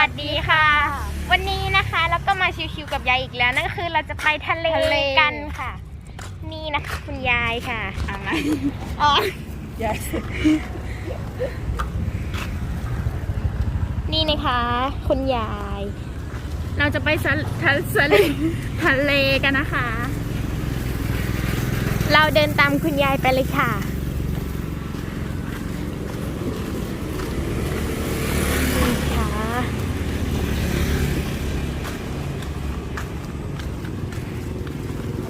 วัสดีค่ะ วันนี้นะคะเราก็มาชิวๆกับยายอีกแล้วนั่นก็คือเราจะไปทะเลทะเล กันค่ะ นี่นะคะคุณยายค่ะอะไรอ๋ออย่านี่นะคะ คุณยาย เราจะไปสะทะทะเลทะเลกันนะคะ เราเดินตามคุณยายไปเลยค่ะนี่ค่ะ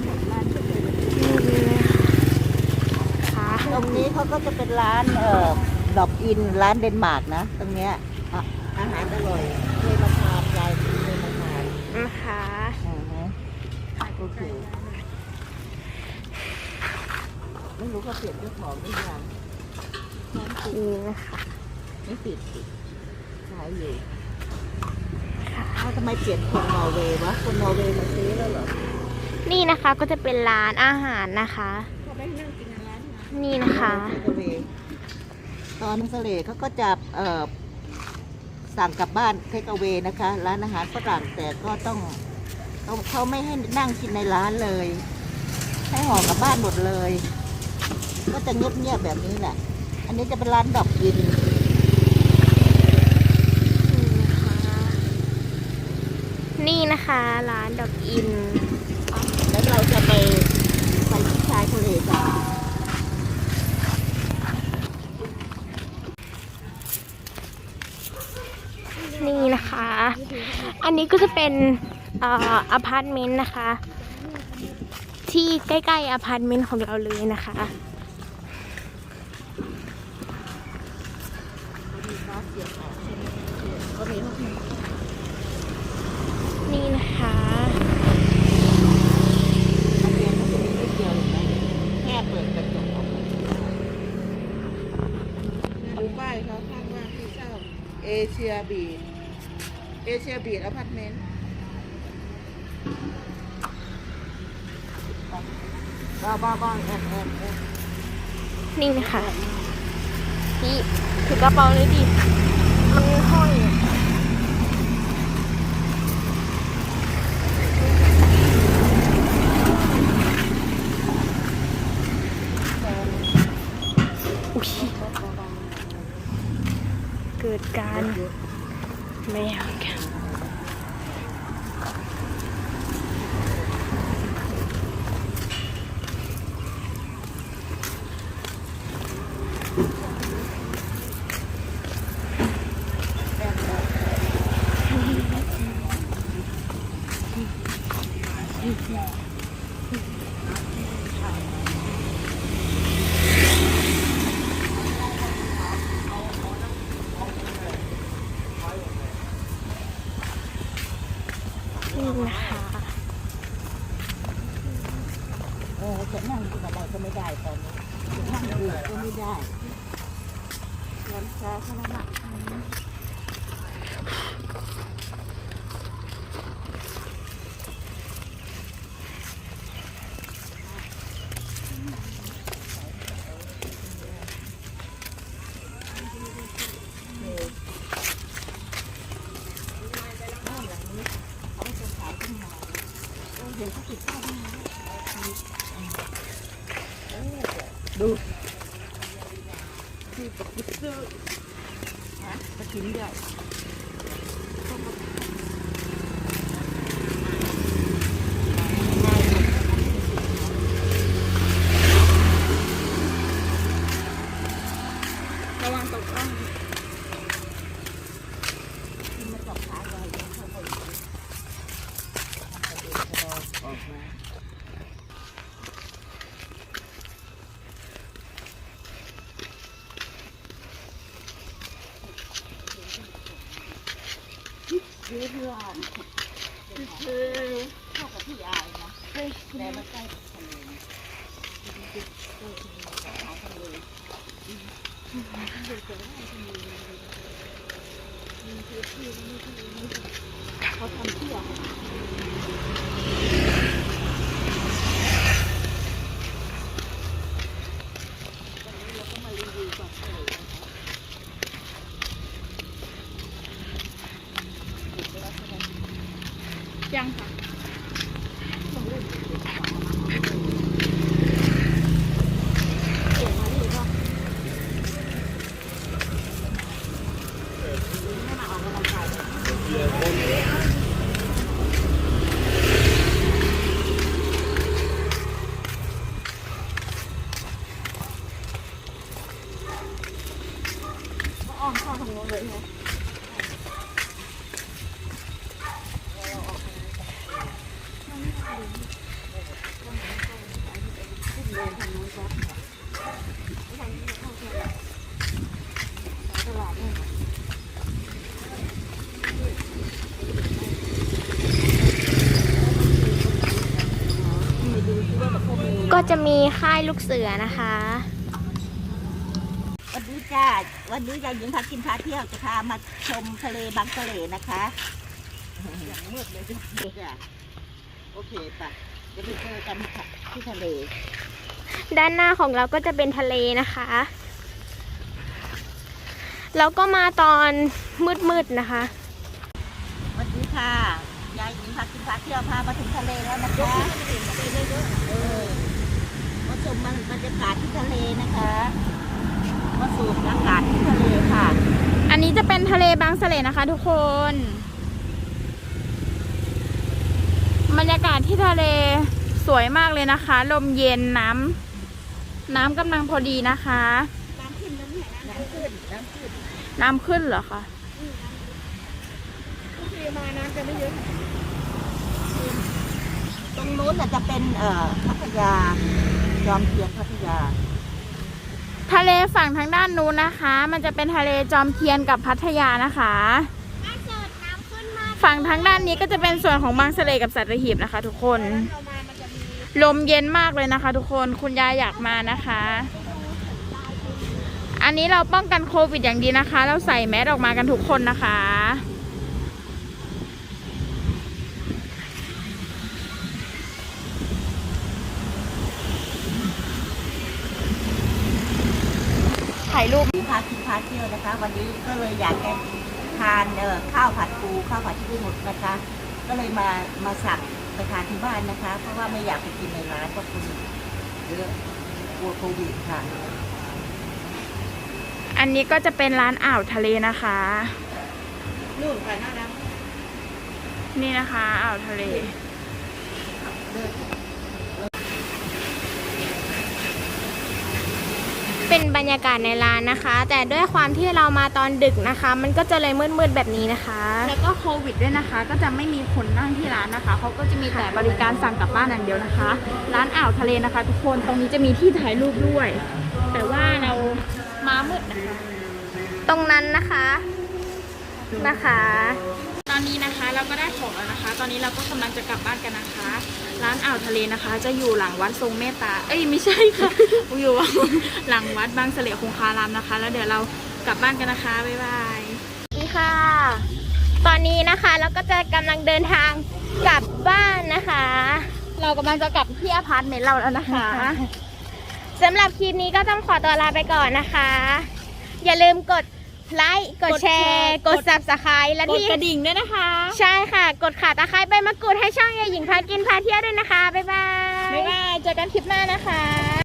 นี่ค่ะ ตรง นี้เขาก็จะเป็นร้านเอ่อดอกอินร้านเดนมาร์กนะ ตรงเนี้ยอะอาหารอร่อยเคยมาทานยายเคยมาทานนะคะอ่าฮะโอเคไม่รู้เขาเปลี่ยนเจ้าของหรือยังนี่นะคะไม่ปิดปิดขายอยู่ค่ะเอ้าทำไมเปลี่ยนคนนอร์เวย์วะคนนอร์เวย์มาซื้อแล้วเหรอนี่นะคะก็จะเป็นร้านอาหารนะคะ เขาไปนั่งกินร้า นนี่นะคะเทคเวย์ตอนทะเลเขาก็จะเอ่อสั่งกลับบ้านเทคเวย์นะคะ ร้านอาหารฝรั่งแต่ก็ต้องเขาเขาไม่ให้นั่งกินในร้านเลย ให้ห่อกลับบ้านหมดเลย ก็จะเงียบๆแบบนี้แหละ อันนี้จะเป็นร้านดอกยินนี่นะคะร้านดอกอิน แล้วเราจะไปไปที่ชายทะเลกันนี่นะคะ อันนี้ก็จะเป็นอพาร์ตเมนต์นะคะ ที่ใกล้ๆอพาร์ตเมนต์ของเราเลยนะคะนี่นะคะนักเรียนก็จะมีนิดเดียวเห็นไหมแค่เปิดกระจกออกมาดูป้ายเขาข้างว่าที่เช่าเอเชียบี เอเชียบีดอพาร์ตเมนต์บ้าบ้าบ้าแอบแอบแอบนี่นะคะพี่ถือกระเป๋าเลยดิ มันห้อยอะอุ๊ยเกิดการไม่เอากัน นี่นะคะเออจะนั่งกินอะไรก็ไม่ได้ตอนนี้จะนั่งดื่มก็ไม่ได้ร้อนช้าขนาดนั้ นกระถินใหญ่ระวังตกร่อง ที่มาจับขาไว้แล้วเข้าไปอีกออกมา ยืดรอบคือเข้ากับพี่ยายนะแต่มันใกล้ทะเลเขาทำเพื่อวเราก็มารีวิวก่อนเลยนะคะ ยังค่ะ อ้อมเข้าทางโน้นเลยใช่ไหม ก็จะมีค่ายลูกเสือนะคะ วันนี้จ้าวันนี้ยายหญิงพากินพาเที่ยวจะพามาชมทะเลบางทะเลนะคะอย่างมืดเลยจ้ะ โอเคปะเดี๋ยวไปเจอกันค่ะที่ทะเล ด้านหน้าของเราก็จะเป็นทะเลนะคะแล้วก็มาตอนมืดๆนะคะสวัสดีค่ะ ยายหญิงพากินพาเที่ยวพามาถึงทะเลแล้วนะคะเออมาชมบรรยากาศที่ทะเลนะคะมาสูดอากาศที่ทะเลค่ะ อันนี้จะเป็นทะเลบางเสล่นะคะทุกคน บรรยากาศที่ทะเลสวยมากเลยนะคะ ลมเย็นน้ำน้ำกำลังพอดีนะคะ น้ำขึ้นน้ำขึ้นน้ำขึ้นน้ำขึ้นเหรอคะตรงนู้นน่ะจะเป็นเอ่อพัทยาจอมเทียนพัทยา ทะเลฝั่งทางด้านนู้นนะคะ มันจะเป็นทะเลจอมเทียนกับพัทยานะคะ ฝั่งทางด้านนี้ก็จะเป็นส่วนของบางเสลกับสัตหีบนะคะ ทุกคน ลมเย็นมากเลยนะคะ ทุกคนคุณยายอยากมานะคะ อันนี้เราป้องกันโควิดอย่างดีนะคะ เราใส่แมสออกมากันทุกคนนะคะถ่ายรูปพากินพาเที่ยวนะคะ วันนี้ก็เลยอยากจะ ทานเอ่อข้าวผัดปูข้าวผัดที่หมดนะคะ ก็เลยมามาสั่งไปทานที่บ้านนะคะ เพราะว่าไม่อยากไปกินในร้านเพราะคุณเยอะกลัวโควิดค่ะ อันนี้ก็จะเป็นร้านอ่าวทะเลนะคะ นู่นค่ะหน้าดนี่นะคะอ่าวทะเล เป็นบรรยากาศในร้านนะคะ แต่ด้วยความที่เรามาตอนดึกนะคะ มันก็จะเลยมืดๆแบบนี้นะคะ แล้วก็โควิดด้วยนะคะ ก็จะไม่มีคนนั่งที่ร้านนะคะเขาก็จะมีแต่บริการสั่งกลับบ้านอย่างเดียวนะคะ ร้านอ่าวทะเลนะคะ ทุกคนตรงนี้จะมีที่ถ่ายรูปด้วย แต่ว่าเรามามืดนะคะตรงนั้นนะคะนะคะ ตอนนี้นะคะเราก็ได้ของแล้วนะคะ ตอนนี้เราก็กำลังจะกลับบ้านกันนะคะ ร้านอ่าวทะเลนะคะ จะอยู่หลังวัดทรงเมตตา เอ้ยไม่ใช่ค่ะ อยู่หลังวัดบางเสลคงคารามนะคะ แล้วเดี๋ยวเรากลับบ้านกันนะคะ บ๊ายบายนี่ค่ะ ตอนนี้นะคะเราก็จะกำลังเดินทางกลับบ้านนะคะ เรากำลังจะกลับที่อพาร์ตเมนต์เราแล้วนะคะสำหรับคลิปนี้ก็ต้องขอตัวลาไปก่อนนะคะ อย่าลืมกด ไลค์กดแชร์ กด subscribe และกดที่กระดิ่งด้วยนะคะ ใช่ค่ะ กดขาตะไคร้ใบมะกรูดให้ช่องยายหญิงพากินพาเที่ยวด้วยนะคะ บ๊ายบาย บ๊ายบาย เจอกันคลิปหน้านะคะ